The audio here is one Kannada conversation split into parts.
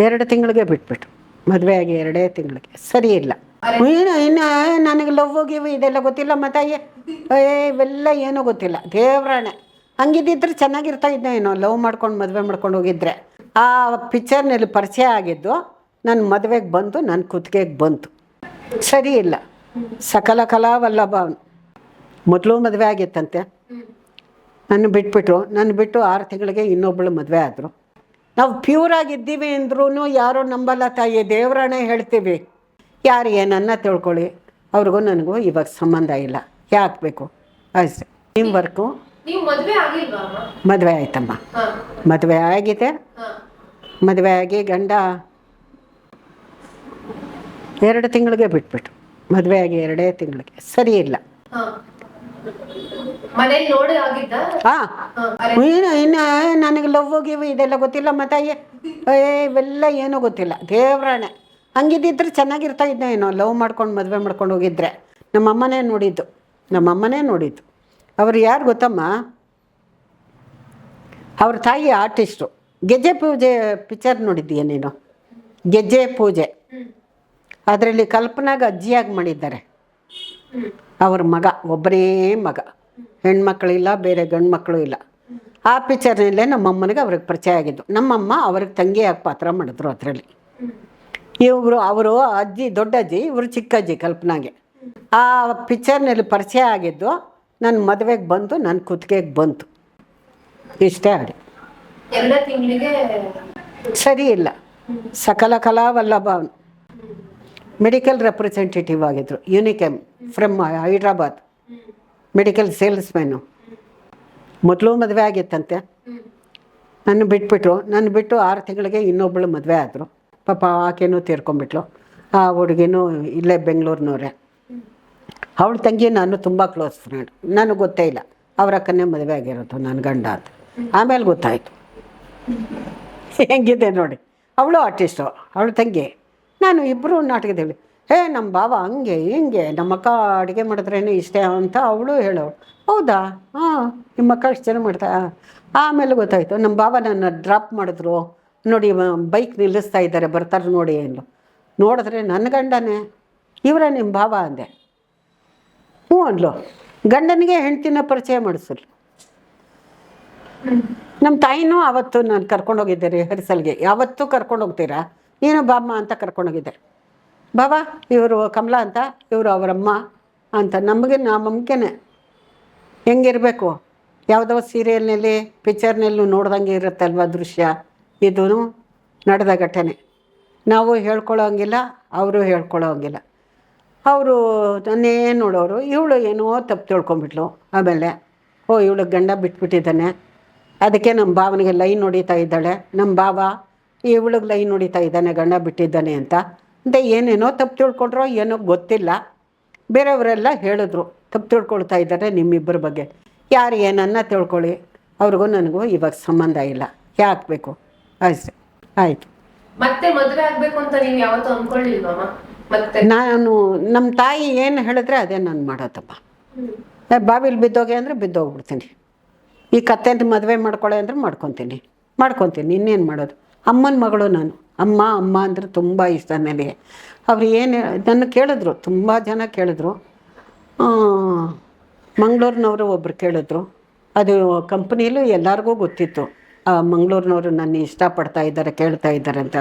ಎರಡು ತಿಂಗಳಿಗೆ ಬಿಟ್ಬಿಟ್ಟು ಮದುವೆ ಆಗಿ ಎರಡೇ ತಿಂಗಳಿಗೆ. ಸರಿ ಇಲ್ಲ. ಏನು ಇನ್ನು ನನಗೆ ಲವ್ ಗಿವ್ ಇದೆಲ್ಲ ಗೊತ್ತಿಲ್ಲ ಮತ್ತೆ ಏ ಇವೆಲ್ಲ ಏನೂ ಗೊತ್ತಿಲ್ಲ. ದೇವ್ರಾಣೆ. ಹಂಗಿದ್ದಿದ್ರೆ ಚೆನ್ನಾಗಿರ್ತಾ ಇದ್ದೆ ಏನೋ ಲವ್ ಮಾಡ್ಕೊಂಡು ಮದುವೆ ಮಾಡ್ಕೊಂಡು ಹೋಗಿದ್ರೆ. ಆ ಪಿಕ್ಚರ್ನಲ್ಲಿ ಪರಿಚಯ ಆಗಿದ್ದು ನನ್ನ ಮದುವೆಗೆ ಬಂತು ನನ್ನ ಕುತ್ತಿಗೆಗೆ ಬಂತು. ಸರಿ ಇಲ್ಲ. ಸಕಲ ಕಲಾವಲ್ಲಭ ಅವನು. ಮೊದಲು ಮದುವೆ ಆಗಿತ್ತಂತೆ. ನನ್ನ ಬಿಟ್ಬಿಟ್ರು. ನನ್ನ ಬಿಟ್ಟು ಆರು ತಿಂಗಳಿಗೆ ಇನ್ನೊಬ್ಬಳು ಮದುವೆ ಆದರು. ನಾವು ಪ್ಯೂರ್ ಆಗಿದ್ದೀವಿ ಅಂದ್ರೂ ಯಾರೋ ನಂಬಲ್ಲ ತಾಯಿ ದೇವರಣೆ ಹೇಳ್ತೀವಿ. ಯಾರು ಏನನ್ನ ತಿಳ್ಕೊಳ್ಳಿ ಅವ್ರಿಗೂ ನನಗೂ ಇವಾಗ ಸಂಬಂಧ ಇಲ್ಲ. ಯಾಕೆ ಬೇಕು? ಅಷ್ಟೇ. ನಿಮ್ಮ ವರ್ಕು? ಮದ್ವೆ ಆಯ್ತಮ್ಮ. ಮದುವೆ ಆಗಿದೆ. ಮದುವೆ ಆಗಿ ಗಂಡ ಎರಡು ತಿಂಗಳಿಗೆ ಬಿಟ್ಬಿಟ್ಟು ಮದುವೆ ಆಗಿ ಎರಡೇ ತಿಂಗಳಿಗೆ. ಸರಿ ಇಲ್ಲ. ಅರೆ ಇನ್ನು ನನಗೆ ಲವ್ ಗಿವ್ ಇದೆಲ್ಲ ಗೊತ್ತಿಲ್ಲ ಮತ್ತೆ ಏ ಇವೆಲ್ಲ ಏನೂ ಗೊತ್ತಿಲ್ಲ. ದೇವ್ರಾಣೆ. ಹಂಗಿದ್ದಿದ್ರೆ ಚೆನ್ನಾಗಿರ್ತಾ ಇದ್ದೆ ಏನೋ ಲವ್ ಮಾಡ್ಕೊಂಡು ಮದುವೆ ಮಾಡ್ಕೊಂಡು ಹೋಗಿದ್ರೆ. ನಮ್ಮಮ್ಮನೇ ನೋಡಿದ್ದು ನಮ್ಮಮ್ಮನೇ ನೋಡಿದ್ದು. ಅವ್ರು ಯಾರು ಗೊತ್ತಮ್ಮ? ಅವ್ರ ತಾಯಿ ಆರ್ಟಿಸ್ಟು ಗೆಜ್ಜೆ ಪೂಜೆ ಪಿಕ್ಚರ್ ನೋಡಿದ್ದೀಯ ನೀನು? ಗೆಜ್ಜೆ ಪೂಜೆ. ಅದರಲ್ಲಿ ಕಲ್ಪನಾಗ ಅಜ್ಜಿಯಾಗಿ ಮಾಡಿದ್ದಾರೆ. ಅವ್ರ ಮಗ ಒಬ್ಬರೇ ಮಗ. ಹೆಣ್ಮಕ್ಳಿಲ್ಲ ಬೇರೆ ಗಂಡು ಮಕ್ಕಳು ಇಲ್ಲ. ಆ ಪಿಕ್ಚರ್ನಲ್ಲೇ ನಮ್ಮಮ್ಮನಿಗೆ ಅವ್ರಿಗೆ ಪರಿಚಯ ಆಗಿದ್ದು. ನಮ್ಮಮ್ಮ ಅವ್ರಿಗೆ ತಂಗಿಯಾಗಿ ಪಾತ್ರ ಮಾಡಿದ್ರು ಅದರಲ್ಲಿ. ಇವರು ಅವರು ಅಜ್ಜಿ ದೊಡ್ಡ ಅಜ್ಜಿ ಇವರು ಚಿಕ್ಕಜ್ಜಿ ಕಲ್ಪನಾಗೆ. ಆ ಪಿಕ್ಚರ್ನಲ್ಲಿ ಪರಿಚಯ ಆಗಿದ್ದು ನನ್ನ ಮದುವೆಗೆ ಬಂತು ನನ್ನ ಕುತ್ತಿಗೆಗೆ ಬಂತು. ಇಷ್ಟೇ ಆಡಿ ಸರಿ ಇಲ್ಲ. ಸಕಲ ಕಲಾವಲ್ಲಭ ವಲ್ಲಭ ಮೆಡಿಕಲ್ ರೆಪ್ರೆಸೆಂಟೇಟಿವ್ ಆಗಿದ್ರು. Unichem from Hyderabad medical sales man ಮೊದಲು ಮದುವೆ ಆಗಿತ್ತಂತೆ. ನನ್ನ ಬಿಟ್ಬಿಟ್ರು. ನನ್ನ ಬಿಟ್ಟು ಆರು ತಿಂಗಳಿಗೆ ಇನ್ನೊಬ್ಬಳು ಮದುವೆ ಆದರು. ಪಾಪ ಆಕೆನೂ ತೀರ್ಕೊಂಬಿಟ್ಲು ಆ ಹುಡುಗಿನೂ ಇಲ್ಲೇ ಬೆಂಗಳೂರಿನವ್ರೆ. ಅವಳ ತಂಗಿ ನಾನು ತುಂಬ ಕ್ಲೋಸ್ ಫ್ರೆಂಡ್ ನನಗೆ ಗೊತ್ತೇ ಇಲ್ಲ. ಅವ್ರ ಅಕ್ಕನೇ ಮದುವೆ ಆಗಿರೋದು ನನ್ನ ಗಂಡ ಅಂತ. ಆಮೇಲೆ ಗೊತ್ತಾಯಿತು. ಹೆಂಗಿದೆ ನೋಡಿ. ಅವಳು ಆರ್ಟಿಸ್ಟು ಅವಳ ತಂಗಿ. ನಾನು ಇಬ್ಬರು ನಾಟಕದಲ್ಲಿ ಹೇ ನಮ್ಮ ಬಾವ ಹಂಗೆ, ಹಿಂಗೆ, ನಮ್ಮ ಅಕ್ಕ ಅಡುಗೆ ಮಾಡಿದ್ರೇನೆ ಇಷ್ಟ ಅಂತ ಅವಳು ಹೇಳೋಳು. ಹೌದಾ? ಹಾಂ ನಿಮ್ಮ ಅಕ್ಕ ಇಷ್ಟು ಜನ ಮಾಡ್ತಾ, ಆಮೇಲೆ ಗೊತ್ತಾಯಿತು ನಮ್ಮ ಬಾವ ನನ್ನ ಡ್ರಾಪ್ ಮಾಡಿದ್ರು. ನೋಡಿ ಬೈಕ್ ನಿಲ್ಲಿಸ್ತಾ ಇದ್ದಾರೆ, ಬರ್ತಾರೆ ನೋಡಿ ಅಂದ್ಲು. ನೋಡಿದ್ರೆ ನನ್ನ ಗಂಡನೇ. ಇವರೇ ನಿಮ್ಮ ಬಾವ ಅಂದೆ. ಹ್ಞೂ ಅಂದ್ಲು. ಗಂಡನಿಗೆ ಹೆಂಡ್ತಿನ ಪರಿಚಯ ಮಾಡಿಸಲು ನಮ್ಮ ತಾಯಿನೂ ಅವತ್ತು ನಾನು ಕರ್ಕೊಂಡೋಗಿದ್ದೆ ರಿಹರ್ಸಲ್ಗೆ ಯಾವತ್ತೂ ಕರ್ಕೊಂಡು ಹೋಗ್ತೀರಾ ನೀನು ಬಾಮ್ಮ ಅಂತ ಕರ್ಕೊಂಡೋಗಿದ್ದೆ. ಬಾಬಾ, ಇವರು ಕಮಲಾ ಅಂತ, ಇವರು ಅವರಮ್ಮ ಅಂತ. ನಮಗೆ ನಮ್ಮಮ್ಕೆನೆ ಹೆಂಗಿರಬೇಕು? ಯಾವುದೋ ಸೀರಿಯಲ್ನಲ್ಲಿ, ಪಿಕ್ಚರ್ನಲ್ಲೂ ನೋಡ್ದಂಗೆ ಇರುತ್ತಲ್ವ ದೃಶ್ಯ? ಇದೂ ನಡೆದ ಘಟನೆ. ನಾವು ಹೇಳ್ಕೊಳ್ಳೋಂಗಿಲ್ಲ ಅವರು ಹೇಳ್ಕೊಳ್ಳೋಂಗಿಲ್ಲ ಅವರು ನನ್ನೇ ನೋಡೋರು, ಇವಳು ಏನೋ ತಪ್ಪು ತಿಳ್ಕೊಂಬಿಟ್ಲು ಆಮೇಲೆ. ಓ, ಇವಳು ಗಂಡ ಬಿಟ್ಬಿಟ್ಟಿದ್ದಾನೆ. ಅದಕ್ಕೆ ನಮ್ಮ ಭಾವನಿಗೆ ಲೈನ್ ಹೊಡಿತಾ ಇದ್ದಾಳೆ. ನಮ್ಮ ಬಾಬಾ ಇವಳಿಗೆ ಲೈನ್ ಹೊಡಿತಾ ಇದ್ದಾನೆ, ಗಂಡ ಬಿಟ್ಟಿದ್ದಾನೆ ಅಂತ. ಅಂತ ಏನೇನೋ ತಪ್ಪು ತಿಳ್ಕೊಂಡ್ರೋ ಏನೋ ಗೊತ್ತಿಲ್ಲ. ಬೇರೆಯವರೆಲ್ಲ ಹೇಳಿದ್ರು ತಪ್ಪು ತಿಳ್ಕೊಳ್ತಾ ಇದ್ದಾರೆ ನಿಮ್ಮಿಬ್ಬರ ಬಗ್ಗೆ. ಯಾರು ಏನನ್ನ ತಿಳ್ಕೊಳ್ಳಿ ಅವ್ರಿಗೂ ನನಗೂ ಇವಾಗ ಸಂಬಂಧ ಇಲ್ಲ. ಯಾಕೆ ಬೇಕು? ಅಷ್ಟೇ. ಆಯಿತು. ಮತ್ತೆ ಮದುವೆ ಆಗಬೇಕು ಅಂತ ನೀವು ಯಾವತ್ತೂ ಅಂದ್ಕೊಳ್ಳಿಲ್ವಾ ಮತ್ತೆ ನಾನು ನಮ್ಮ ತಾಯಿ ಏನು ಹೇಳಿದ್ರೆ ಅದೇ ನಾನು ಮಾಡೋದಪ್ಪ. ಬಾವಿಲಿ ಬಿದ್ದೋಗೆ ಅಂದರೆ ಬಿದ್ದೋಗ್ಬಿಡ್ತೀನಿ. ಈ ಕತ್ತೆ ಮದುವೆ ಮಾಡ್ಕೊಳ್ಳೆ ಅಂದ್ರೆ ಮಾಡ್ಕೊತೀನಿ. ಮಾಡ್ಕೊತೀನಿ ಇನ್ನೇನು ಮಾಡೋದು? ಅಮ್ಮನ ಮಗಳು ನಾನು. ಅಮ್ಮ ಅಮ್ಮ ಅಂದರೆ ತುಂಬ ಇಷ್ಟ ನನಗೆ. ಅವ್ರು ಏನು ನನ್ನ ಕೇಳಿದ್ರು, ತುಂಬ ಜನ ಕೇಳಿದ್ರು. ಮಂಗಳೂರಿನವರು ಒಬ್ಬರು ಕೇಳಿದ್ರು. ಅದು ಕಂಪ್ನಿಲೂ ಎಲ್ಲರಿಗೂ ಗೊತ್ತಿತ್ತು. ಆ, ಮಂಗಳೂರಿನವರು ನನ್ನ ಇಷ್ಟಪಡ್ತಾ ಇದ್ದಾರೆ, ಕೇಳ್ತಾ ಇದ್ದಾರೆ ಅಂತ.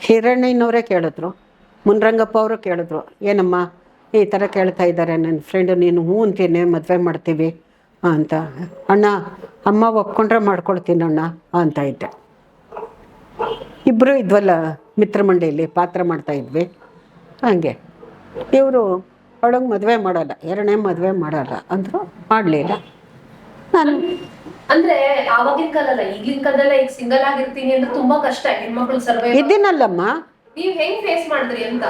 ಹಿರಣ್ಣಯ್ಯನವರೇ ಕೇಳಿದ್ರು. ಮುನ್ರಂಗಪ್ಪ ಅವರು ಕೇಳಿದ್ರು. ಏನಮ್ಮ, ಈ ಥರ ಕೇಳ್ತಾ ಇದ್ದಾರೆ, ನನ್ನ ಫ್ರೆಂಡು, ನೀನು ಹ್ಞೂ ಅಂತೀನಿ, ಮದುವೆ ಮಾಡ್ತೀವಿ ಅಂತ. ಅಣ್ಣ, ಅಮ್ಮ ಒಪ್ಕೊಂಡ್ರೆ ಮಾಡ್ಕೊಳ್ತೀನಿ ಅಣ್ಣ ಅಂತ ಇದ್ದೆ. ಇಬ್ಬರು ಇದ್ವಲ್ಲ ಮಿತ್ರಮಂಡಿಯಲ್ಲಿ ಪಾತ್ರ ಮಾಡ್ತಾ ಇದ್ವಿ. ಹಾಗೆ. ಇವರು ಅವಳಗೆ ಮದುವೆ ಮಾಡಲ್ಲ ಎರಡನೇ ಮದುವೆ ಮಾಡಲ್ಲ ಅಂದರು ಮಾಡಲಿಲ್ಲ. ನಾನು ಅಂದ್ರೆ ಆವಾಗಿನ ಕಾಲಲ್ಲ ಈಗಿನ ಕಾಲದಲ್ಲ ಈಗ ಸಿಂಗಲ್ ಆಗಿರ್ತೀನಿ ಅಂದ್ರೆ ತುಂಬಾ ಕಷ್ಟ ಹೆಣ್ಮಕ್ಳು ಸರ್ವೇ ಇದ್ದೀನಲ್ಲಮ್ಮ. ನೀವು ಹೆಂಗ್ ಫೇಸ್ ಮಾಡಿದ್ರಿ ಅಂತ?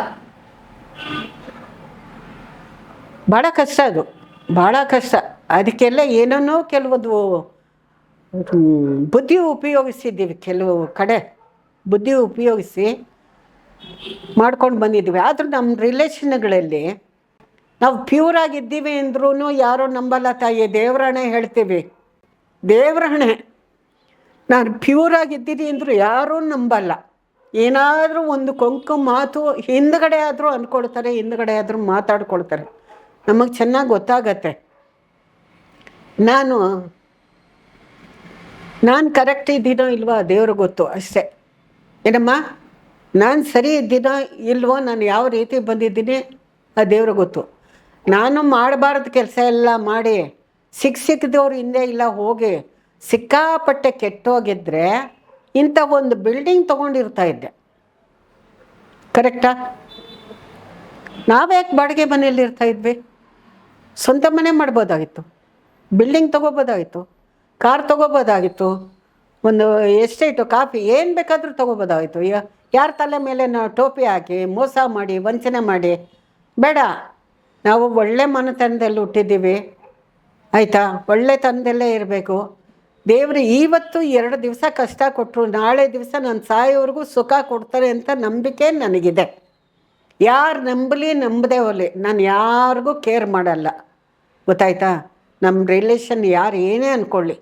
ಭಾಳ ಕಷ್ಟ ಅದು ಭಾಳ ಕಷ್ಟ. ಅದಕ್ಕೆಲ್ಲ ಏನನ್ನೋ ಕೆಲವೊಂದು ಬುದ್ಧಿ ಉಪಯೋಗಿಸಿದ್ದೀವಿ ಕೆಲವು ಕಡೆ. ಬುದ್ಧಿ ಉಪಯೋಗಿಸಿ ಮಾಡ್ಕೊಂಡು ಬಂದಿದ್ದೀವಿ ಆದರೂ ನಮ್ಮ ರಿಲೇಷನ್ಗಳಲ್ಲಿ ನಾವು ಪ್ಯೂರ್ ಆಗಿದ್ದೀವಿ ಅಂದ್ರೂ ಯಾರೋ ನಂಬಲ್ಲ ತಾಯಿ ದೇವರಾಣೆ ಹೇಳ್ತೀವಿ. ದೇವರಾಣೆ ನಾನು ಪ್ಯೂರ್ ಆಗಿದ್ದೀನಿ ಅಂದರೂ ಯಾರೂ ನಂಬಲ್ಲ. ಏನಾದರೂ ಒಂದು ಕೊಂಕು ಮಾತು ಹಿಂದ್ಗಡೆ ಆದರೂ ಅಂದ್ಕೊಳ್ತಾರೆ ಹಿಂದ್ಗಡೆ ಆದರೂ ಮಾತಾಡ್ಕೊಳ್ತಾರೆ. ನಮಗೆ ಚೆನ್ನಾಗಿ ಗೊತ್ತಾಗತ್ತೆ. ನಾನು ನಾನು ಕರೆಕ್ಟ್ ಇದ್ದೀನೋ ಇಲ್ವಾ ದೇವ್ರಿಗೆ ಗೊತ್ತು ಅಷ್ಟೇ. ಏನಮ್ಮ, ನಾನು ಸರಿ ಇದ್ದೀನೋ ಇಲ್ವೋ, ನಾನು ಯಾವ ರೀತಿ ಬಂದಿದ್ದೀನಿ ಆ ದೇವ್ರಿಗೆ ಗೊತ್ತು. ನಾನು ಮಾಡಬಾರ್ದು ಕೆಲಸ ಎಲ್ಲ ಮಾಡಿ ಸಿಕ್ಕ ಸಿಕ್ಕದವ್ರು ಹಿಂದೆ ಇಲ್ಲ ಹೋಗಿ, ಸಿಕ್ಕಾಪಟ್ಟೆ ಕೆಟ್ಟೋಗಿದ್ರೆ ಇಂಥ ಒಂದು ಬಿಲ್ಡಿಂಗ್ ತೊಗೊಂಡಿರ್ತಾ ಇದ್ದೆ. ಕರೆಕ್ಟಾ ನಾವ್ಯಾಕೆ ಬಾಡಿಗೆ ಮನೆಯಲ್ಲಿ ಇರ್ತಾ ಇದ್ವಿ? ಸ್ವಂತ ಮನೆ ಮಾಡ್ಬೋದಾಗಿತ್ತು. ಬಿಲ್ಡಿಂಗ್ ತೊಗೋಬೋದಾಗಿತ್ತು. ಕಾರ್ ತೊಗೋಬೋದಾಗಿತ್ತು. ಒಂದು ಎಸ್ಟೇಟು ಕಾಫಿ, ಏನು ಬೇಕಾದರೂ ತೊಗೋಬೋದಾಗಿತ್ತು ಯಾರ ತಲೆ ಮೇಲೆ ನಾವು ಟೋಪಿ ಹಾಕಿ, ಮೋಸ ಮಾಡಿ, ವಂಚನೆ ಮಾಡಿ, ಬೇಡ. ನಾವು ಒಳ್ಳೆ ಮನೆತನದಲ್ಲಿ ಹುಟ್ಟಿದ್ದೀವಿ. ಆಯಿತಾ? ಒಳ್ಳೆ ತನದಲ್ಲೇ ಇರಬೇಕು. ದೇವರು ಇವತ್ತು ಎರಡು ದಿವಸ ಕಷ್ಟ ಕೊಟ್ಟರು ನಾಳೆ ದಿವಸ ನಾನು ಸಾಯೋವರೆಗೂ ಸುಖ ಕೊಡ್ತಾರೆ ಅಂತ ನಂಬಿಕೆ ನನಗಿದೆ. ಯಾರು ನಂಬಲಿ ನಂಬದೇ ಹೋಗಲಿ. ನಾನು ಯಾರಿಗೂ ಕೇರ್ ಮಾಡಲ್ಲ. ಗೊತ್ತಾಯ್ತಾ? ನಮ್ಮ ರಿಲೇಷನ್ ಯಾರು ಏನೇ ಅಂದ್ಕೊಳ್ಳಿ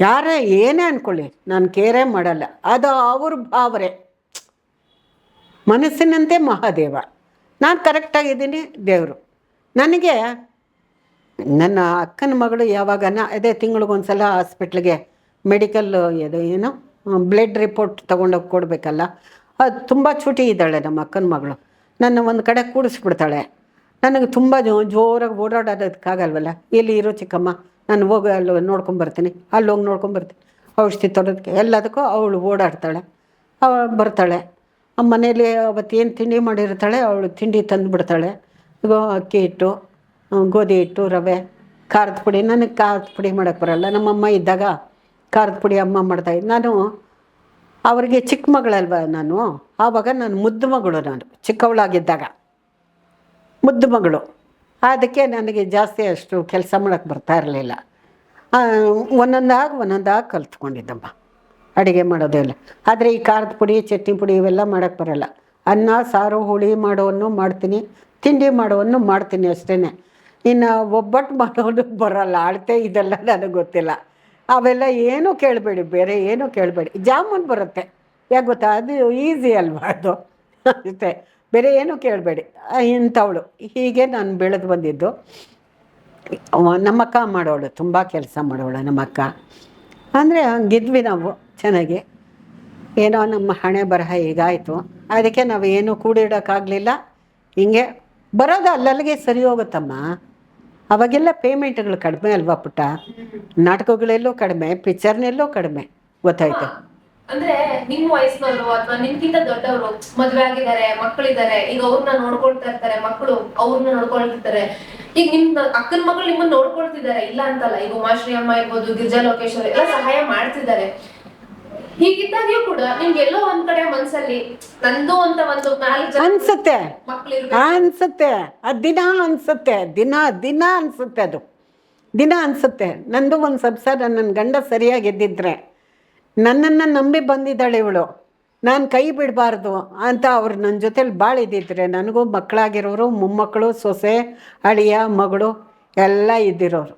ಯಾರೇ ಏನೇ ಅಂದ್ಕೊಳ್ಳಿ ನಾನು ಕೇರೇ ಮಾಡಲ್ಲ. ಅದು ಅವ್ರ ಭಾವರೆ. ಮನಸ್ಸಿನಂತೆ ಮಹಾದೇವ. ನಾನು ಕರೆಕ್ಟಾಗಿದ್ದೀನಿ ದೇವರು. ನನಗೆ, ನನ್ನ ಅಕ್ಕನ ಮಗಳು ಯಾವಾಗನ ಅದೇ ತಿಂಗಳಿಗೊಂದ್ಸಲ ಹಾಸ್ಪಿಟ್ಲಿಗೆ ಮೆಡಿಕಲ್ ಇದು ಏನು ಬ್ಲಡ್ ರಿಪೋರ್ಟ್ ತೊಗೊಂಡೋಗಿ ಕೊಡಬೇಕಲ್ಲ. ಅದು ತುಂಬ ಚೂಟಿ ಇದ್ದಾಳೆ ನಮ್ಮ ಅಕ್ಕನ ಮಗಳು. ನನ್ನ ಒಂದು ಕಡೆ ಕೂಡಿಸ್ಬಿಡ್ತಾಳೆ. ನನಗೆ ತುಂಬ ಜೋರಾಗಿ ಓಡಾಡೋದಕ್ಕಾಗಲ್ವಲ್ಲ? ಇಲ್ಲಿ ಇರೋ ಚಿಕ್ಕಮ್ಮ? ನಾನು ಹೋಗಿ ಅಲ್ಲಿ ನೋಡ್ಕೊಂಬರ್ತೀನಿ ಅಲ್ಲಿ ಹೋಗಿ ನೋಡ್ಕೊಂಬರ್ತೀನಿ ಔಷಧಿ ತೊಡೋದಕ್ಕೆ ಎಲ್ಲದಕ್ಕೂ ಅವಳು ಓಡಾಡ್ತಾಳೆ. ಅವಳು ಬರ್ತಾಳೆ. ಮನೇಲಿ ಅವತ್ತು ಏನು ತಿಂಡಿ ಮಾಡಿರ್ತಾಳೆ, ಅವಳು ತಿಂಡಿ ತಂದು ಬಿಡ್ತಾಳೆ. ಅಕ್ಕಿ ಹಿಟ್ಟು ಗೋಧಿ ಹಿಟ್ಟು, ರವೆ, ಖಾರದ ಪುಡಿ. ನನಗೆ ಖಾರದ ಪುಡಿ ಮಾಡೋಕ್ಕೆ ಬರಲ್ಲ. ನಮ್ಮಮ್ಮ ಇದ್ದಾಗ ಖಾರದ ಪುಡಿ ಅಮ್ಮ ಇದ್ದೆ. ನಾನು ಅವರಿಗೆ ಚಿಕ್ಕ ಮಗಳಲ್ವ ನಾನು? ಆವಾಗ ನಾನು ಮುದ್ದು ಮಗಳು ನಾನು. ಚಿಕ್ಕವಳಾಗಿದ್ದಾಗ. ಮುದ್ದು ಮಗಳು. ಅದಕ್ಕೆ ನನಗೆ ಜಾಸ್ತಿ ಅಷ್ಟು ಕೆಲಸ ಮಾಡೋಕ್ಕೆ ಬರ್ತಾ ಇರಲಿಲ್ಲ. ಒಂದೊಂದಾಗಿ ಒಂದೊಂದಾಗಿ ಕಲ್ತ್ಕೊಂಡಿದ್ದಮ್ಮ. ಅಡುಗೆ ಮಾಡೋದೆಲ್ಲ. ಆದರೆ ಈ ಖಾರದ ಪುಡಿ, ಚಟ್ನಿ ಪುಡಿ ಇವೆಲ್ಲ ಮಾಡೋಕ್ಕೆ ಬರೋಲ್ಲ. ಅನ್ನ, ಸಾರು, ಹುಳಿ ಮಾಡೋವನ್ನು ಮಾಡ್ತೀನಿ, ತಿಂಡಿ ಮಾಡೋವನ್ನು ಮಾಡ್ತೀನಿ ಅಷ್ಟೇ ಇನ್ನು ಒಬ್ಬಟ್ಟು ಮಾಡೋದು ಬರೋಲ್ಲ. ಅಳತೆ ಇದೆಲ್ಲ ನನಗೆ ಗೊತ್ತಿಲ್ಲ. ಅವೆಲ್ಲ ಏನೂ ಕೇಳಬೇಡಿ, ಬೇರೆ ಏನೂ ಕೇಳಬೇಡಿ. ಜಾಮೂನ್ ಬರುತ್ತೆ. ಯಾಕೆ ಗೊತ್ತಾ? ಅದು ಈಸಿ ಅಲ್ವಾ ಅದು? ಅಷ್ಟೇ. ಬೇರೆ ಏನೂ ಕೇಳಬೇಡಿ. ಇಂಥವಳು. ಹೀಗೆ ನಾನು ಬೆಳೆದು ಬಂದಿದ್ದು. ನಮ್ಮಕ್ಕ ಮಾಡೋಳು, ತುಂಬ ಕೆಲಸ ಮಾಡೋಳು ನಮ್ಮಕ್ಕ ಅಂದರೆ ಹಂಗಿದ್ವಿ ನಾವು ಚೆನ್ನಾಗಿ. ಏನೋ ನಮ್ಮ ಹಣೆ ಬರಹ ಈಗಾಯಿತು ಅದಕ್ಕೆ ನಾವು ಏನೂ ಕೂಡಿಡೋಕ್ಕಾಗಲಿಲ್ಲ. ಹಿಂಗೆ ಬರೋದು ಅಲ್ಲಲ್ಲಿಗೆ ಸರಿ ಹೋಗುತ್ತಮ್ಮ. ಅವಾಗೆಲ್ಲ ಪೇಮೆಂಟ್ಗಳು ಕಡಿಮೆ ಅಲ್ವಾ ಪುಟ್ಟ? ನಾಟಕಗಳೆಲ್ಲೂ ಕಡಿಮೆ ಪಿಕ್ಚರ್ನೆಲ್ಲೂ ಕಡಿಮೆ. ಗೊತ್ತಾಯ್ತು? ಅಂದ್ರೆ ನಿಮ್ ವಯಸ್ಸಿನವರು ಅಥವಾ ನಿಮ್ಗಿಂತ ದೊಡ್ಡವರು ಮದ್ವೆ ಆಗಿದ್ದಾರೆ ಮಕ್ಕಳಿದ್ದಾರೆ ಈಗ ಅವ್ರನ್ನ ನೋಡ್ಕೊಳ್ತಾ ಇರ್ತಾರೆ ಮಕ್ಕಳು ಅವ್ರನ್ನ ನೋಡ್ಕೊಳ್ತಿರ್ತಾರೆ. ಈಗ ನಿಮ್ ಅಕ್ಕನ ಮಗಳು ನಿಮ್ಮನ್ನ ನೋಡ್ಕೊಳ್ತಿದ್ದಾರೆ ಇಲ್ಲ ಅಂತಲ್ಲ. ಈಗ ಉಮಾಶ್ರೀ ಅಮ್ಮ ಇರ್ಬೋದು ಗಿರ್ಜಾ ಲೋಕೇಶ್ವರ್ ಎಲ್ಲ ಸಹಾಯ ಮಾಡ್ತಿದ್ದಾರೆ. ಹೀಗಿದ್ದಾಗ್ಯೂ ಕೂಡ ನಿಮ್ಗೆ ಎಲ್ಲೋ ಒಂದ್ ಕಡೆ ಮನ್ಸಲ್ಲಿ ನಂದು ಅಂತ ಒಂದು ಅನ್ಸುತ್ತೆ. ಅನ್ಸುತ್ತೆ. ದಿನ ಅನ್ಸುತ್ತೆ. ದಿನ ದಿನ ಅನ್ಸುತ್ತೆ ಅದು. ದಿನ ಅನ್ಸುತ್ತೆ. ನಂದು ಒಂದು ಸಂಸಾರ ನನ್ನ ಗಂಡ ಸರಿಯಾಗಿ ಎದ್ದಿದ್ರೆ. ನನ್ನನ್ನು ನಂಬಿ ಬಂದಿದ್ದಾಳೆ ಇವಳು. ನಾನು ಕೈ ಬಿಡಬಾರ್ದು ಅಂತ ಅವ್ರು ನನ್ನ ಜೊತೇಲಿ ಭಾಳ ಇದ್ದಿದ್ರೆ ನನಗೂ ಮಕ್ಕಳಾಗಿರೋರು ಮೊಮ್ಮಕ್ಕಳು ಸೊಸೆ, ಅಳಿಯ, ಮಗಳು ಎಲ್ಲ ಇದ್ದಿರೋರು.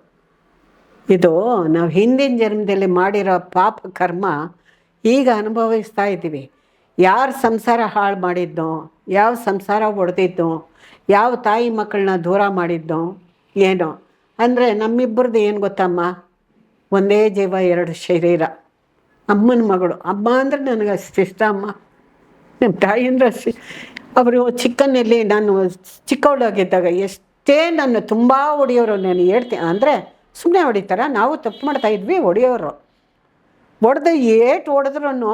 ಇದು ನಾವು ಹಿಂದಿನ ಜನ್ಮದಲ್ಲಿ ಮಾಡಿರೋ ಪಾಪ ಕರ್ಮ ಈಗ ಅನುಭವಿಸ್ತಾ ಇದ್ದೀವಿ. ಯಾರು ಸಂಸಾರ ಹಾಳು ಮಾಡಿದ್ದೋ ಯಾವ ಸಂಸಾರ ಒಡೆದಿದ್ದೋ ಯಾವ ತಾಯಿ ಮಕ್ಕಳನ್ನ ದೂರ ಮಾಡಿದ್ದೋ ಏನೋ. ಅಂದರೆ ನಮ್ಮಿಬ್ಬರದ್ದು ಏನು ಗೊತ್ತಮ್ಮ? ಒಂದೇ ಜೀವ, ಎರಡು ಶರೀರ. ಅಮ್ಮನ ಮಗಳು. ಅಮ್ಮ ಅಂದರೆ ನನಗೆ ಅಷ್ಟು ಇಷ್ಟ ಅಮ್ಮ. ನಮ್ಮ ತಾಯಿ ಅಂದರೆ ಅಷ್ಟು. ಅವರು ಚಿಕ್ಕನಲ್ಲಿ ನಾನು ಚಿಕ್ಕವಳಾಗಿದ್ದಾಗ ಎಷ್ಟೇ ನನ್ನ ತುಂಬ ಹೊಡೆಯೋರು ನಾನು ಹೇಳ್ತೀನಿ ಅಂದರೆ ಸುಮ್ಮನೆ ಹೊಡಿತಾರ? ನಾವು ತಪ್ಪು ಮಾಡ್ತಾ ಇದ್ವಿ ಹೊಡೆಯೋರು ಹೊಡೆದು ಏಟು ಹೊಡೆದ್ರೂ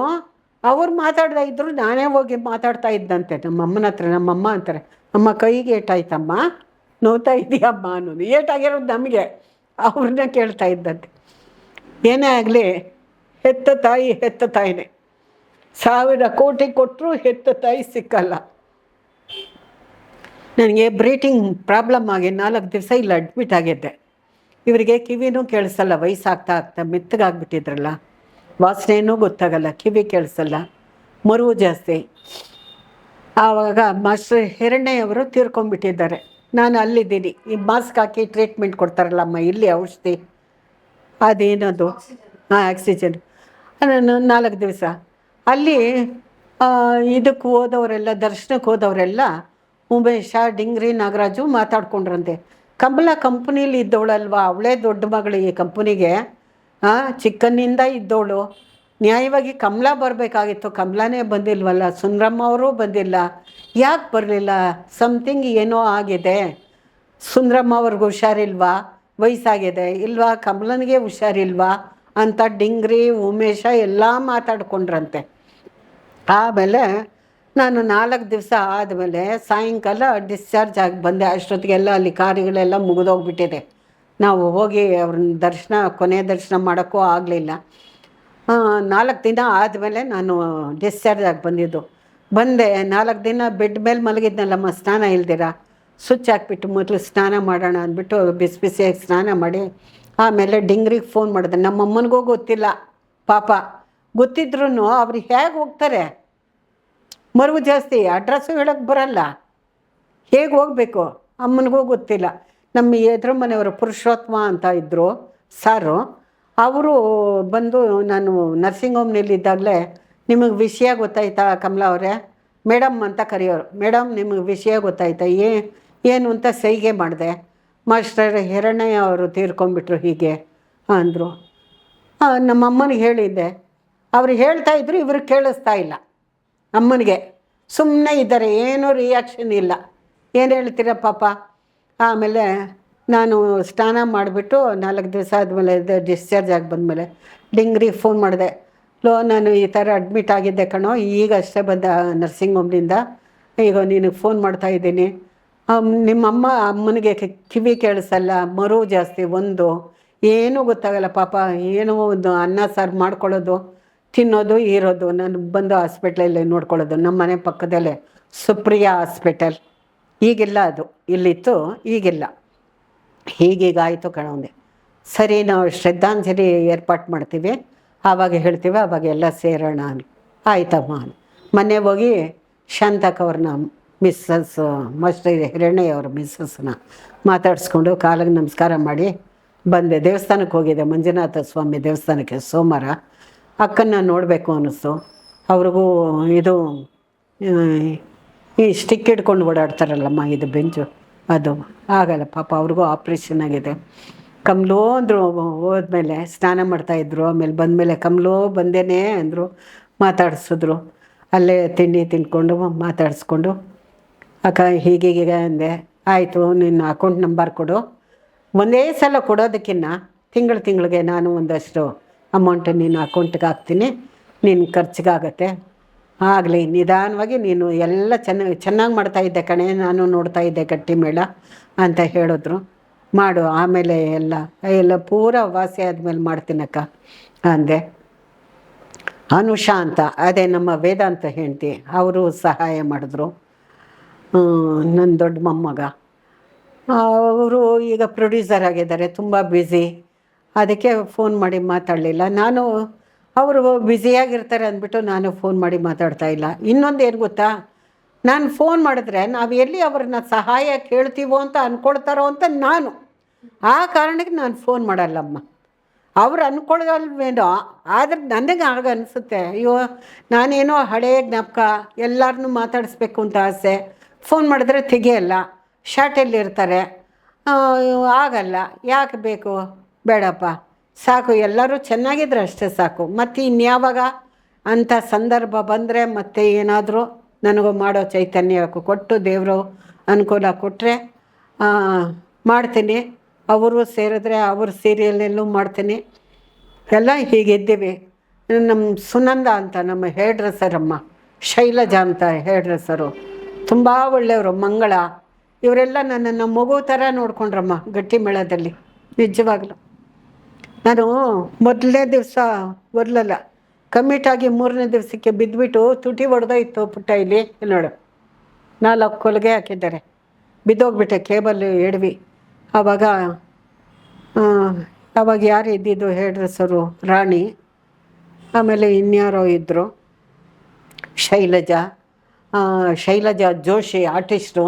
ಅವ್ರು ಮಾತಾಡ್ತಾ ಇದ್ರು ನಾನೇ ಹೋಗಿ ಮಾತಾಡ್ತಾ ಇದ್ದಂತೆ. ನಮ್ಮ ಅಮ್ಮನ ಹತ್ರ ನಮ್ಮಮ್ಮ ಅಂತಾರೆ, ಅಮ್ಮ, ಕೈಗೆ ಏಟಾಯ್ತಮ್ಮ? ನೋವ್ತಾ ಇದೆಯಮ್ಮ? ಅನ್ನೋದು. ಏಟಾಗಿರೋದು ನಮಗೆ. ಅವ್ರನ್ನ ಕೇಳ್ತಾ ಇದ್ದಂತೆ. ಏನೇ ಆಗಲಿ ಹೆತ್ತ ತಾಯಿ ಹೆತ್ತ ತಾಯಿನೇ. ಸಾವಿರ ಕೋಟಿ ಕೊಟ್ಟರೂ ಹೆತ್ತ ತಾಯಿ ಸಿಕ್ಕಲ್ಲ. ನನಗೆ ಬ್ರೀತಿಂಗ್ ಪ್ರಾಬ್ಲಮ್ ಆಗಿ ನಾಲ್ಕು ದಿವಸ ಇಲ್ಲಿ ಅಡ್ಮಿಟ್ ಆಗಿದ್ದೆ. ಇವರಿಗೆ ಕಿವಿನೂ ಕೇಳಿಸಲ್ಲ, ವಯಸ್ಸಾಗ್ತಾ ಆಗ್ತಾ ಮೆತ್ತಗಾಗ್ಬಿಟ್ಟಿದ್ರಲ್ಲ. ವಾಸನೆಯೂ ಗೊತ್ತಾಗಲ್ಲ, ಕಿವಿ ಕೇಳಿಸಲ್ಲ, ಮರುವು ಜಾಸ್ತಿ. ಆವಾಗ ಮಾಸ್ಟರ್ ಹಿರಣ್ಣಯ್ಯವರು ತೀರ್ಕೊಂಡ್ಬಿಟ್ಟಿದ್ದಾರೆ. ನಾನು ಅಲ್ಲಿದ್ದೀನಿ. ಈ ಮಾಸ್ಕ್ ಹಾಕಿ ಟ್ರೀಟ್ಮೆಂಟ್ ಕೊಡ್ತಾರಲ್ಲಮ್ಮ, ಇಲ್ಲಿ ಔಷಧಿ. ಅದೇನದು? ಹಾಂ ಆಕ್ಸಿಜನ್. ನಾಲ್ಕು ದಿವಸ. ಅಲ್ಲಿ ಇದಕ್ಕೆ ಹೋದವರೆಲ್ಲ, ದರ್ಶನಕ್ಕೆ ಹೋದವರೆಲ್ಲ ಉಮೇಶ, ಡಿಂಗ್ರಿ, ನಾಗರಾಜು ಮಾತಾಡ್ಕೊಂಡ್ರಂತೆ. ಕಮಲ ಕಂಪ್ನೀಲಿ ಇದ್ದವಳಲ್ವಾ? ಅವಳೇ ದೊಡ್ಡ ಮಗಳು ಈ ಕಂಪ್ನಿಗೆ. ಚಿಕ್ಕನ್ನಿಂದ ಇದ್ದವಳು. ನ್ಯಾಯವಾಗಿ ಕಮಲ ಬರಬೇಕಾಗಿತ್ತು. ಕಮಲಾನೇ ಬಂದಿಲ್ವಲ್ಲ? ಸುಂದ್ರಮ್ಮ ಅವರು ಬಂದಿಲ್ಲ. ಯಾಕೆ ಬರಲಿಲ್ಲ? ಸಮಥಿಂಗ್ ಏನೋ ಆಗಿದೆ. ಸುಂದ್ರಮ್ಮ ಅವ್ರಿಗೆ ಹುಷಾರಿಲ್ವಾ? ವಯಸ್ಸಾಗಿದೆ. ಇಲ್ವಾ? ಕಮಲನಿಗೆ ಹುಷಾರಿಲ್ವಾ? ಅಂತ ಡಿಂಗ್ರಿ, ಉಮೇಶ ಎಲ್ಲ ಮಾತಾಡ್ಕೊಂಡ್ರಂತೆ. ಆಮೇಲೆ ನಾನು ನಾಲ್ಕು ದಿವಸ ಆದಮೇಲೆ ಸಾಯಂಕಾಲ ಡಿಸ್ಚಾರ್ಜ್ ಆಗಿ ಬಂದೆ. ಅಷ್ಟೊತ್ತಿಗೆಲ್ಲ ಅಲ್ಲಿ ಕಾರ್ಯಗಳೆಲ್ಲ ಮುಗಿದೋಗ್ಬಿಟ್ಟಿದೆ. ನಾವು ಹೋಗಿ ಅವ್ರನ್ನ ದರ್ಶನ, ಕೊನೆ ದರ್ಶನ ಮಾಡೋಕ್ಕೂ ಆಗಲಿಲ್ಲ. ನಾಲ್ಕು ದಿನ ಆದಮೇಲೆ ನಾನು ಡಿಸ್ಚಾರ್ಜ್ ಆಗಿ ಬಂದಿದ್ದು. ಬಂದೆ, ನಾಲ್ಕು ದಿನ ಬೆಡ್ ಮೇಲೆ ಮಲಗಿದ್ನಲ್ಲಮ್ಮ, ಸ್ನಾನ ಇಲ್ದಿರ? ಸ್ವಿಚ್ ಹಾಕ್ಬಿಟ್ಟು ಮೊದಲು ಸ್ನಾನ ಮಾಡೋಣ ಅಂದ್ಬಿಟ್ಟು ಬಿಸಿ ಬಿಸಿಯಾಗಿ ಸ್ನಾನ ಮಾಡಿ ಆಮೇಲೆ ಡಿಂಗ್ರಿಗೆ ಫೋನ್ ಮಾಡಿದೆ. ನಮ್ಮ ಅಮ್ಮನಿಗೂ ಗೊತ್ತಿಲ್ಲ. ಪಾಪ. ಗೊತ್ತಿದ್ರೂ ಅವ್ರು ಹೇಗೆ ಹೋಗ್ತಾರೆ? ಮರುವು ಜಾಸ್ತಿ. ಅಡ್ರೆಸ್ಸು ಹೇಳೋಕ್ಕೆ ಬರಲ್ಲ. ಹೇಗೆ ಹೋಗಬೇಕು? ಅಮ್ಮನಿಗೂ ಗೊತ್ತಿಲ್ಲ. ನಮ್ಮ ಎದುರು ಮನೆಯವರು ಪುರುಷೋತ್ತಮ ಅಂತ ಇದ್ದರು ಸಾರು. ಅವರು ಬಂದು ನಾನು ನರ್ಸಿಂಗ್ ಹೋಮ್ನಲ್ಲಿದ್ದಾಗಲೇ ನಿಮಗೆ ವಿಷಯ ಗೊತ್ತಾಯ್ತಾ ಕಮಲಾ ಅವರೇ? ಮೇಡಮ್ ಅಂತ ಕರೆಯೋರು. ಮೇಡಮ್, ನಿಮಗೆ ವಿಷಯ ಗೊತ್ತಾಯ್ತಾ? ಏನು ಅಂತ ಸೈಗೆ ಮಾಡಿದೆ. ಮಾಸ್ಟರ್ ಹಿರಣ್ಣಯ್ಯ ಅವರು ತೀರ್ಕೊಂಡ್ಬಿಟ್ರು ಹೀಗೆ ಅಂದರು. ನಮ್ಮ ಅಮ್ಮನಿಗೆ ಹೇಳಿದ್ದೆ. ಅವ್ರು ಹೇಳ್ತಾ ಇದ್ರು, ಇವರು ಕೇಳಿಸ್ತಾ ಇಲ್ಲ ಅಮ್ಮನಿಗೆ. ಸುಮ್ಮನೆ ಇದ್ದಾರೆ, ಏನೂ ರಿಯಾಕ್ಷನ್ ಇಲ್ಲ. ಏನು ಹೇಳ್ತೀರ ಪಾಪ? ಆಮೇಲೆ ನಾನು ಸ್ನಾನ ಮಾಡಿಬಿಟ್ಟು ನಾಲ್ಕು ದಿವಸ ಆದಮೇಲೆ ಡಿಸ್ಚಾರ್ಜ್ ಆಗಿ ಬಂದಮೇಲೆ ಡಿಂಗ್ರಿಗೆ ಫೋನ್ ಮಾಡಿದೆ. ಲೋ, ನಾನು ಈ ಥರ ಅಡ್ಮಿಟ್ ಆಗಿದ್ದೆ ಕಣೋ, ಈಗ ಅಷ್ಟೇ ಬಂದ ನರ್ಸಿಂಗ್ ಹೋಮ್ನಿಂದ ಈಗ ನಿನಗೆ ಫೋನ್ ಮಾಡ್ತಾ ಇದ್ದೀನಿ. ನಿಮ್ಮಮ್ಮ ಅಮ್ಮನಿಗೆ ಕಿವಿ ಕೇಳಿಸಲ್ಲ, ಮರು ಜಾಸ್ತಿ ಒಂದು. ಏನೂ ಗೊತ್ತಾಗಲ್ಲ ಪಾಪ, ಏನೋ ಒಂದು ಅನ್ನ ಸಾರು ಮಾಡ್ಕೊಳ್ಳೋದು, ತಿನ್ನೋದು, ಇರೋದು, ನಾನು ಬಂದು ಹಾಸ್ಪಿಟ್ಲಲ್ಲಿ ನೋಡ್ಕೊಳ್ಳೋದು, ನಮ್ಮ ಮನೆ ಪಕ್ಕದಲ್ಲೇ ಸುಪ್ರಿಯಾ ಹಾಸ್ಪಿಟಲ್. ಈಗಿಲ್ಲ ಅದು, ಇಲ್ಲಿತ್ತು, ಈಗಿಲ್ಲ. ಹೀಗೀಗಾಯಿತು ಕಣವಂದೆ ಸರಿ, ನಾವು ಶ್ರದ್ಧಾಂಜಲಿ ಏರ್ಪಾಟ್ ಮಾಡ್ತೀವಿ. ಆವಾಗ ಹೇಳ್ತೀವಿ, ಆವಾಗ ಎಲ್ಲ ಸೇರೋಣ ಆಯ್ತಮ್ಮ. ಮೊನ್ನೆ ಹೋಗಿ ಶಾಂತಕ್ಕವ್ರನ್ನ ಮಿಸ್ಸಸ್ ಮಾಸ್ಟರ್ ಹಿರಣ್ಯ ಅವ್ರ ಮಿಸ್ಸಸ್ನ ಮಾತಾಡಿಸ್ಕೊಂಡು ಕಾಲಿಗೆ ನಮಸ್ಕಾರ ಮಾಡಿ ಬಂದೆ. ದೇವಸ್ಥಾನಕ್ಕೆ ಹೋಗಿದ್ದೆ, ಮಂಜುನಾಥ ಸ್ವಾಮಿ ದೇವಸ್ಥಾನಕ್ಕೆ ಸೋಮವಾರ. ಅಕ್ಕನ ನೋಡಬೇಕು ಅನ್ನಿಸ್ತು. ಅವ್ರಿಗೂ ಇದು ಈ ಸ್ಟಿಕ್ ಹಿಡ್ಕೊಂಡು ಓಡಾಡ್ತಾರಲ್ಲಮ್ಮ, ಇದು ಬೆಂಚು, ಅದು ಆಗಲ್ಲ ಪಾಪ, ಅವ್ರಿಗೂ ಆಪ್ರೇಷನ್ ಆಗಿದೆ. ಕಮಲೋ ಅಂದರು, ಹೋದ್ಮೇಲೆ ಸ್ನಾನ ಮಾಡ್ತಾಯಿದ್ರು ಆಮೇಲೆ ಬಂದಮೇಲೆ ಕಮಲೋ ಬಂದೇನೆ ಅಂದರು, ಮಾತಾಡಿಸಿದ್ರು. ಅಲ್ಲೇ ತಿಂಡಿ ತಿಂದ್ಕೊಂಡು ಮಾತಾಡಿಸ್ಕೊಂಡು ಅಕ್ಕ, ಹೀಗೆ ಹೀಗೆ ಅಂದೆ. ಆಯಿತು, ನಿನ್ನ ಅಕೌಂಟ್ ನಂಬರ್ ಕೊಡು. ಒಂದೇ ಸಲ ಕೊಡೋದಕ್ಕಿನ್ನ ತಿಂಗಳು ತಿಂಗಳಿಗೆ ನಾನು ಒಂದಷ್ಟು ಅಮೌಂಟ್ ನಿನ್ನ ಅಕೌಂಟ್ಗೆ ಹಾಕ್ತೀನಿ. ನಿನ್ನ ಖರ್ಚಿಗಾಗತ್ತೆ ಆಗಲಿ, ನಿಧಾನವಾಗಿ ನೀನು ಎಲ್ಲ ಚೆನ್ನಾಗಿ ಚೆನ್ನಾಗಿ ಮಾಡ್ತಾ ಇದ್ದೆ ಕಣೆ. ನಾನು ನೋಡ್ತಾ ಇದ್ದೆ ಗಟ್ಟಿ ಮೇಳ ಅಂತ ಹೇಳಿದ್ರು. ಮಾಡು, ಆಮೇಲೆ ಎಲ್ಲ ಎಲ್ಲ ಪೂರ ವಾಸಿ ಆದಮೇಲೆ ಮಾಡ್ತೀನಕ್ಕ ಅಂದೆ. ಅನುಷಾ ಅಂತ, ಅದೇ ನಮ್ಮ ವೇದಾಂತ ಹೆಂಡತಿ ಅವರು ಸಹಾಯ ಮಾಡಿದ್ರು. ನನ್ನ ದೊಡ್ಡ ಮೊಮ್ಮಗ. ಅವರು ಈಗ ಪ್ರೊಡ್ಯೂಸರ್ ಆಗಿದ್ದಾರೆ, ತುಂಬ ಬ್ಯುಸಿ ಅದಕ್ಕೆ ಫೋನ್ ಮಾಡಿ ಮಾತಾಡಲಿಲ್ಲ. ನಾನು, ಅವರು ಬ್ಯುಸಿಯಾಗಿರ್ತಾರೆ ಅಂದ್ಬಿಟ್ಟು ನಾನು ಫೋನ್ ಮಾಡಿ ಮಾತಾಡ್ತಾ ಇಲ್ಲ. ಇನ್ನೊಂದು ಏನು ಗೊತ್ತಾ? ನಾನು ಫೋನ್ ಮಾಡಿದ್ರೆ ನಾವು ಎಲ್ಲಿ ಅವ್ರನ್ನ ಸಹಾಯ ಕೇಳ್ತೀವೋ ಅಂತ ಅಂದ್ಕೊಳ್ತಾರೋ ಅಂತ ನಾನು. ಆ ಕಾರಣಕ್ಕೆ ನಾನು ಫೋನ್ ಮಾಡಲ್ಲಮ್ಮ. ಅವ್ರು ಅಂದ್ಕೊಳ್ಳೋಲ್ವೇನೋ ಆದರೆ ನನಗೆ ಆಗ ಅನಿಸುತ್ತೆ, ಅಯ್ಯೋ, ನಾನೇನೋ ಹಳೆಯ ಜ್ಞಾಪಕ ಎಲ್ಲರನ್ನೂ ಮಾತಾಡಿಸ್ಬೇಕು ಅಂತ ಆಸೆ. ಫೋನ್ ಮಾಡಿದ್ರೆ ತೆಗೆಯಲ್ಲ ಶಾರ್ಟಲ್ಲಿ ಇರ್ತಾರೆ. ಆಗಲ್ಲ, ಯಾಕೆ ಬೇಕು? ಬೇಡಪ್ಪ. ಸಾಕು, ಎಲ್ಲರೂ ಚೆನ್ನಾಗಿದ್ರೆ ಅಷ್ಟೇ ಸಾಕು. ಮತ್ತು ಇನ್ಯಾವಾಗ ಅಂಥ ಸಂದರ್ಭ ಬಂದರೆ ಮತ್ತೆ ಏನಾದರೂ ನನಗೂ ಮಾಡೋ ಚೈತನ್ಯ ಕೊಟ್ಟು ದೇವರು ಅನುಕೂಲ ಕೊಟ್ಟರೆ ಮಾಡ್ತೀನಿ. ಅವರು ಸೇರಿದ್ರೆ ಅವ್ರ ಸೀರಿಯಲ್ಲೆಲ್ಲೂ ಮಾಡ್ತೀನಿ. ಎಲ್ಲ ಹೀಗಿದ್ದೀವಿ. ನಮ್ಮ ಸುನಂದ ಅಂತ ನಮ್ಮ ಅಮ್ಮ, ಶೈಲಜಾ ಅಂತ ಹೇರ್ ಡ್ರೆಸ್ಸರು ತುಂಬ ಒಳ್ಳೆಯವರು, ಮಂಗಳ. ಇವರೆಲ್ಲ ನನ್ನನ್ನು ಮಗು ಥರ ನೋಡ್ಕೊಂಡ್ರಮ್ಮ ಗಟ್ಟಿ ಮೇಳದಲ್ಲಿ, ನಿಜವಾಗ್ಲೂ. ನಾನು ಮೊದಲನೇ ದಿವಸ ಬರಲಲ್ಲ ಆಗಿ ಮೂರನೇ ದಿವಸಕ್ಕೆ ಬಿದ್ದುಬಿಟ್ಟು ತುಟಿ ಹೊಡೆದೋಯ್ತು ಪುಟ್ಟ ಇಲ್ಲಿ ನೋಡು. ನಾಲ್ಕು ಕೊಲ್ಗೆ ಹಾಕಿದ್ದಾರೆ. ಬಿದ್ದೋಗ್ಬಿಟ್ಟೆ ಕೇಬಲ್ ಎಡವಿ. ಆವಾಗ ಆವಾಗ ಯಾರು ಇದ್ದಿದ್ದು ಹೇರ್ ಸರು, ರಾಣಿ. ಆಮೇಲೆ ಇನ್ಯಾರೋ ಇದ್ದರು ಶೈಲಜಾ. ಶೈಲಜಾ ಜೋಶಿ ಆರ್ಟಿಸ್ಟು